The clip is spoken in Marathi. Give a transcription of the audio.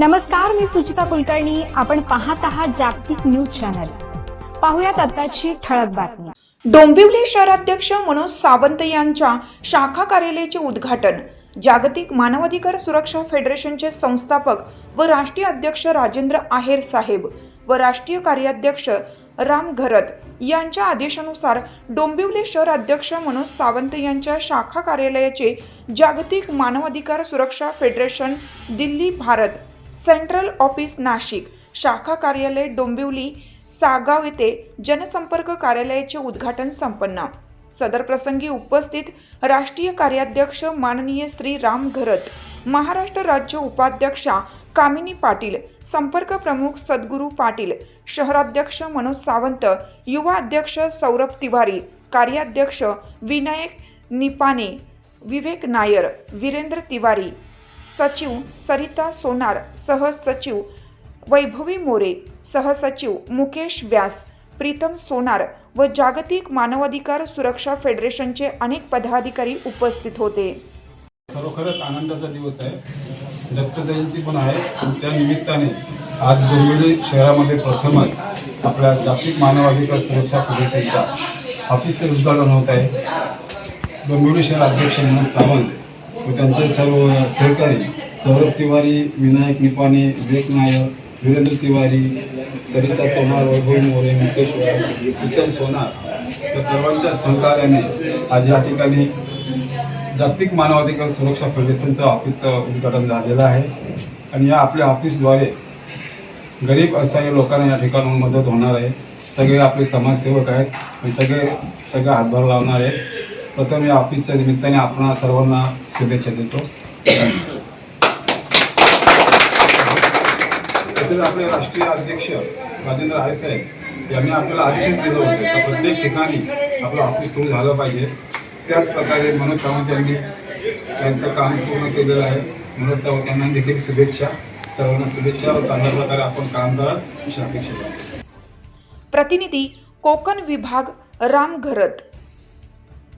नमस्कार मी सुचिता कुलकर्णी. आपण पाहत आहात जागतिक न्यूज चॅनल. पाहुयात आताची ठळक बातमी. डोंबिवली शहराध्यक्ष मनोज सावंत यांच्या शाखा कार्यालयाचे उद्घाटन. जागतिक मानवाधिकार सुरक्षा फेडरेशनचे संस्थापक व राष्ट्रीय अध्यक्ष राजेंद्र आहेर साहेब व राष्ट्रीय कार्याध्यक्ष राम घरत यांच्या आदेशानुसार डोंबिवली शहर अध्यक्ष मनोज सावंत यांच्या शाखा कार्यालयाचे जागतिक मानवाधिकार सुरक्षा federation Delhi Bharat central office Nashik शाखा कार्यालय डोंबिवली सागाव येथे जनसंपर्क कार्यालयाचे उद्घाटन संपन्न. सदर प्रसंगी उपस्थित राष्ट्रीय कार्याध्यक्ष माननीय श्री राम घरत महाराष्ट्र राज्य उपाध्यक्षा कामिनी पाटील संपर्क प्रमुख सद्गुरू पाटील शहराध्यक्ष मनोज सावंत युवा अध्यक्ष सौरभ तिवारी कार्याध्यक्ष विनायक निपाने विवेक नायर वीरेंद्र तिवारी सचिव सरिता सोनार सहसचिव वैभवी मोरे सहसचिव मुकेश व्यास प्रीतम सोनार व जागतिक मानवाधिकार सुरक्षा फेडरेशनचे अनेक पदाधिकारी उपस्थित होते. खरोखरच आनंदाचा दिवस आहे. दत्त जयंती पण आहे. त्या निमित्ताने आज डोंबिवली शहरामध्ये प्रथमच आपल्या जागतिक मानवाधिकार सुरक्षा फेडरेशनच्या ऑफिसचे उद्घाटन होत आहे. डोंबिवली शहर अध्यक्ष मनोज सावंत व त्यांचे सर्व सहकारी सौरभ तिवारी विनायक निपाणे विवेक नायक वीरेंद्र तिवारी सरिता सोनार वैभव मोरे मुकेश उत्तम सोनार या सर्वांच्या सहकार्याने आज या ठिकाणी जागतिक मानवाधिकार सुरक्षा फेडरेशनचं ऑफिसचं उद्घाटन झालेलं आहे. आणि या आपल्या ऑफिसद्वारे गरीब असहाय्य लोकांना या ठिकाणाहून मदत होणार आहे. सगळे आपले समाजसेवक आहेत आणि सगळे सगळे हातभार लावणार आहेत. प्रथम या ऑफिसच्या निमित्ताने आपण सर्वांना शुभेच्छा देतो. तसेच आपले राष्ट्रीय अध्यक्ष राजेंद्र साहेब यांनी आपल्याला आदेशच दिलं होतं प्रत्येक ठिकाणी आपलं ऑफिस सुरू झालं पाहिजे. त्याच प्रकारे मनोज सावंत यांनी त्यांचं काम पूर्ण केलेलं आहे. मनोज सावंत यांना देखील शुभेच्छा. सर्वांना शुभेच्छा. व चांगल्या प्रकारे आपण काम करा अशी अपेक्षा आहे. प्रतिनिधी कोकण विभाग राम घरत